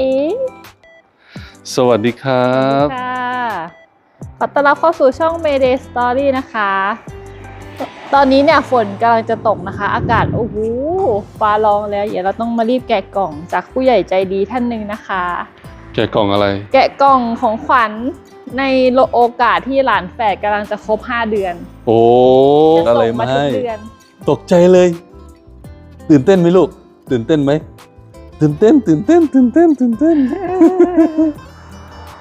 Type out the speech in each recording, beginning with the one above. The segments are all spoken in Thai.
เอ๋สวัสดีครับค่ะขอต้อนรับเข้าสู่ช่อง Mayday Story นะคะ ตอนนี้เนี่ยฝนกำลังจะตกนะคะ อากาศโอ้โหฟ้าร้องแล้ว เดี๋ยวเราต้องมารีบแกะกล่องจากผู้ใหญ่ใจดีท่านหนึ่งนะคะ แกะกล่องอะไร แกะกล่องของขวัญในโอกาสที่หลานแฝดกำลังจะครบ 5 เดือน โอ้จะอะไรส่งมาไม่ทุกเดือน ตกใจเลย ตื่นเต้นไหมลูก ตื่นเต้นไหม ตื่นเต้น ตื่นเต้น ตื่นเต้น ตื่นเต้น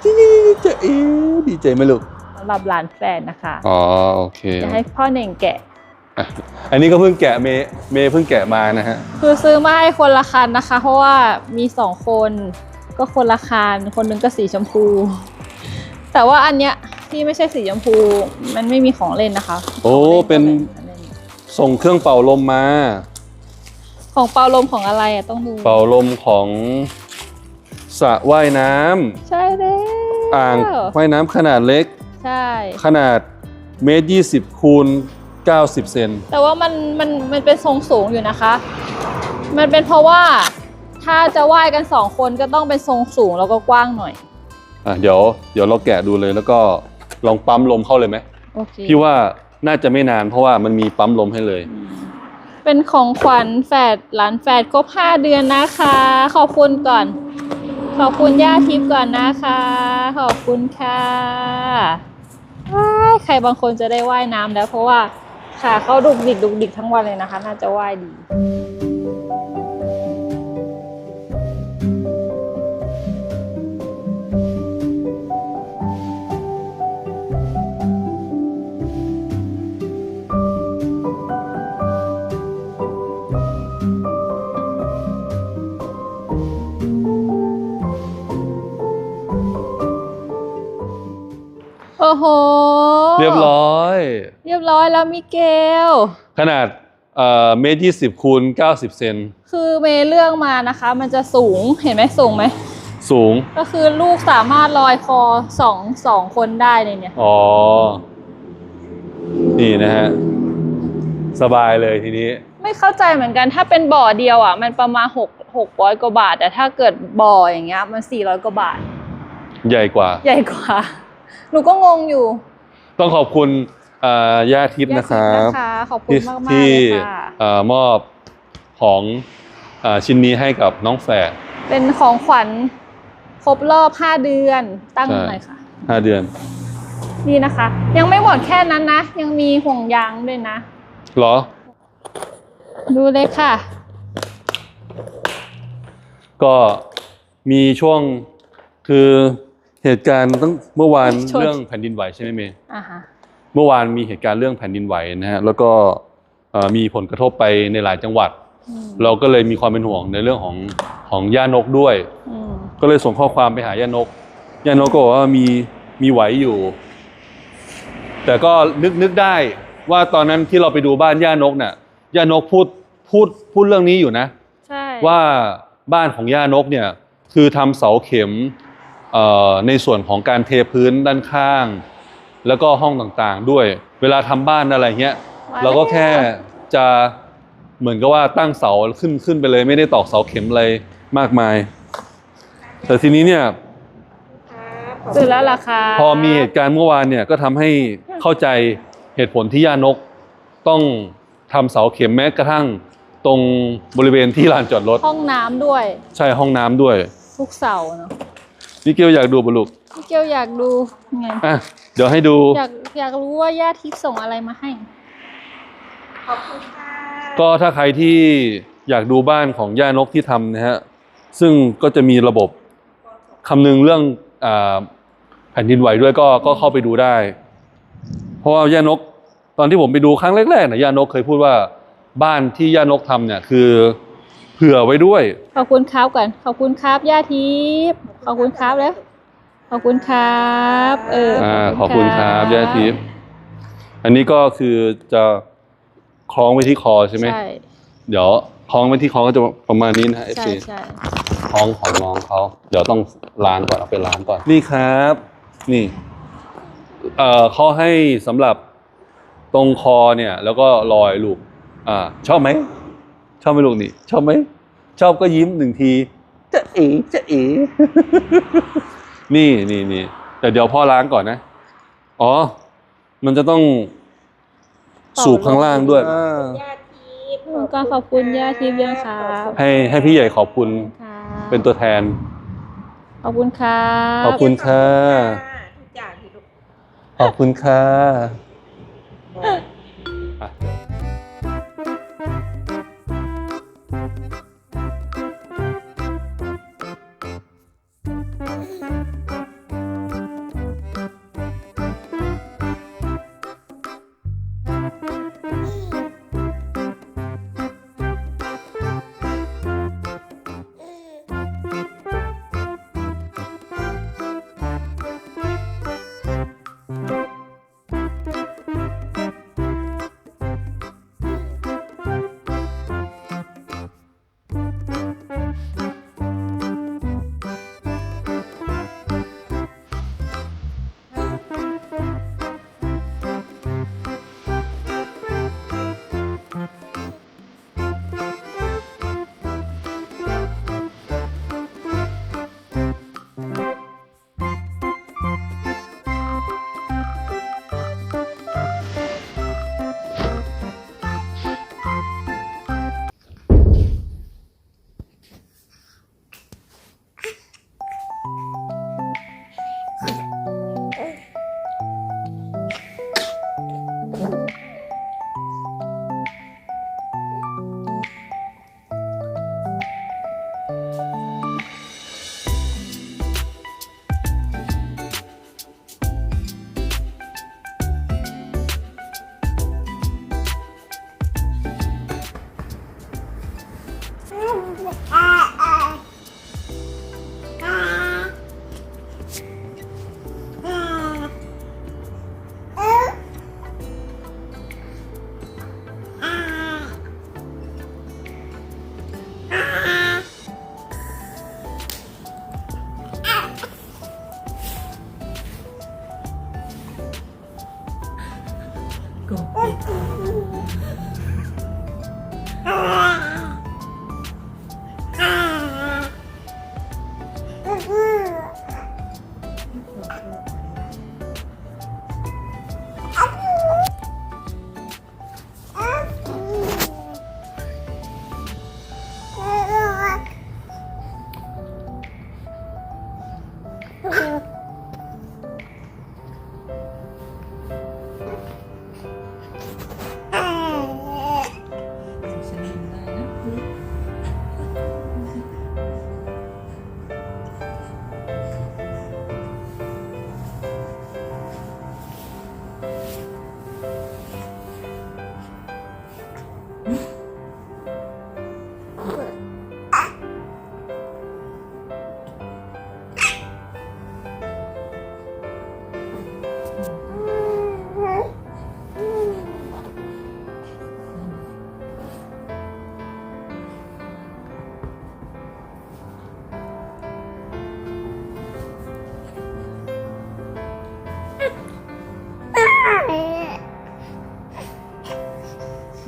จิ๊ดจะเอ๊ะดีใจไหมลูกสำหรับหลานแฝดนะคะ อ๋อโอเค จะให้พ่อเน่งแกะอะอันนี้ก็เพิ่งแกะเมย์เมย์เพิ่งแกะมานะฮะ คือซื้อมาให้คนละคันนะคะ เพราะว่ามีสองคนก็คนละคันคนหนึงก็สีชมพู แต่ว่าอันเนี้ยที่ไม่ใช่สีชมพูมันไม่มีของเล่นนะคะ โอ้ของล่เป็นของล่นส่งเครื่องเป่าลมมา ของเปาลมของอะไรอะต้องดู เป่าลมของสระว่ายน้ำใช่แล้วอ่างว่ายน้ำขนาดเล็ก ใช่ ขนาดเมตรยี่สิบคูณเก้าสิบเซนแต่ว่ามันมันมันเป็นทรงสูงอยู่นะคะ มันเป็นเพราะว่าถ้าจะว่ายกันสองคนก็ต้องเป็นทรงสูงแล้วก็กว้างหน่อย อะเดี๋ยวเดี๋ยวเราแกะดูเลยแล้วก็ลองปั๊มลมเข้าเลยไหมโอเคพี่ว่าน่าจะไม่นานเพราะว่ามันมีปั๊มลมให้เลย เป็นของขวัญแฝดหลานแฝดครบห้าเดือนนะคะ ขอบคุณก่อน ขอบคุณย่าทิพย์ก่อนนะคะ ขอบคุณค่ะใครบางคนจะได้ว่ายน้ำแล้วเพราะว่าขาเขาดุกดิกดุกดิกทั้งวันเลยนะคะ น่าจะว่ายดี โอ้โห เรียบร้อย เรียบร้อยแล้วมิเกล ขนาดเอ่อเมตรยี่สิบคูณเก้าสิบเซน คือเมย์เลือกมานะคะ มันจะสูง เห็นไหมสูงไหม สูง ก็คือลูกสามารถลอยคอสองสองคนได้ในเนี่ย อ๋อ นี่นะฮะ สบายเลยทีนี้ ไม่เข้าใจเหมือนกัน ถ้าเป็นบ่อเดียวอะ มันประมาณหกหกร้อยกว่าบาท แต่ถ้าเกิดบ่ออย่างเงี้ย มันสี่ร้อยกว่าบาท ใหญ่กว่า ใหญ่กว่า หนูก็งงอยู่ต้องขอบคุณเอ่อย่าทิพย์นะครับย่าทิพย์นะคะขอบคุณที่มากๆที่เลยค่ะ เอ่อมอบของเอ่อชิ้นนี้ให้กับน้องแฝด เป็นของขวัญครบรอบห้าเดือน ตั้งใช่ หน่อยค่ะ ห้าเดือน นี่นะคะ ยังไม่หมดแค่นั้นนะ ยังมีห่วงยางด้วยนะ เหรอ ดูเลยค่ะ ก็มีช่วงคือ เหตุการณ์ตั้งเมื่อวานชนเรื่องแผ่นดินไหวใช่ไหมเมย์อ่าฮะเมื่อวานมีเหตุการณ์เรื่องแผ่นดินไหวนะฮะแล้วก็เอ่อมีผลกระทบไปในหลายจังหวัดอืมเราก็เลยมีความเป็นห่วงในเรื่องของของย่านกด้วยอืมก็เลยส่งข้อความไปหาย่านกย่านกก็บอกว่ามีมีไหวอยู่ แต่ก็นึกนึกได้ว่าตอนนั้นที่เราไปดูบ้านย่านกเนี่ยย่านกพูดพูดพูดเรื่องนี้อยู่นะใช่ว่าบ้านของย่านกเนี่ยคือทำเสาเข็มเอ่อ ในส่วนของการเทพื้นด้านข้าง แล้วก็ห้องต่างๆด้วย เวลาทำบ้านอะไรเงี้ยเราก็แค่จะเหมือนกับว่าตั้งเสาขึ้นขึ้นไปเลยไม่ได้ตอกเสาเข็มอะไรมากมาย แต่ทีนี้เนี่ยซื้อแล้วราคาพอมีเหตุการณ์เมื่อวานเนี่ยก็ทำให้เข้าใจเหตุผลที่ย่านกต้องทำเสาเข็มแม้กระทั่งตรงบริเวณที่ลานจอดรถห้องน้ำด้วย ใช่ห้องน้ำด้วย ทุกเสาเนาะ นี่เกียวอยากดูบลูกพี่เกลอยากดูไงอะเดี๋ยวให้ดู อยากอยากรู้ว่าย่าทิพย์ส่งอะไรมาให้ ก็ถ้าใครที่อยากดูบ้านของย่านกที่ทำนะฮะ ซึ่งก็จะมีระบบคำนึงเรื่องอาแผ่นดินไหวด้วยก็ก็เข้าไปดูได้ เพราะว่าย่านก ตอนที่ผมไปดูครั้งแรกๆนะย่านกเคยพูดว่าบ้านที่ย่านกทำเนี่ยคือเผื่อไว้ด้วย ขอบคุณครับก่อน ขอบคุณครับย่าทิพย์ขอบคุณครับแล้ว ขอบคุณครับ เอออ่าขอบคุณครับย่าทิพย์อันนี้ก็คือจะคล้องไว้ที่คอใช่ไหมใช่เดี๋ยวคล้องไว้ที่คอก็จะประมาณนี้นะฮะใช่ FC ใช่ท้องของน้องเขาเดี๋ยวต้องล้างก่อนเอาไปล้างก่อนนี่ครับ นี่ เอ่อเขาให้สำหรับตรงคอเนี่ย แล้วก็รอยลูกอ่าชอบไหม ชอบไหมลูกนี่ชอบไหมชอบก็ยิ้มหนึ่งทีจะเอ๋จะเอ๋นี่นี่นี่แต่เดี๋ยวพ่อล้างก่อนนะ อ๋อ มันจะต้องสูบข้างล่างด้วยย่าทิพย์ก็ขอบคุณย่าทิพย์ยังครับ ให้ให้พี่ใหญ่ขอบคุณค่ะเป็นตัวแทน ขอบคุณครับขอบคุณค่ะทุกอย่างที่ลูกขอบคุณค่ะ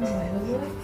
Давай, давай.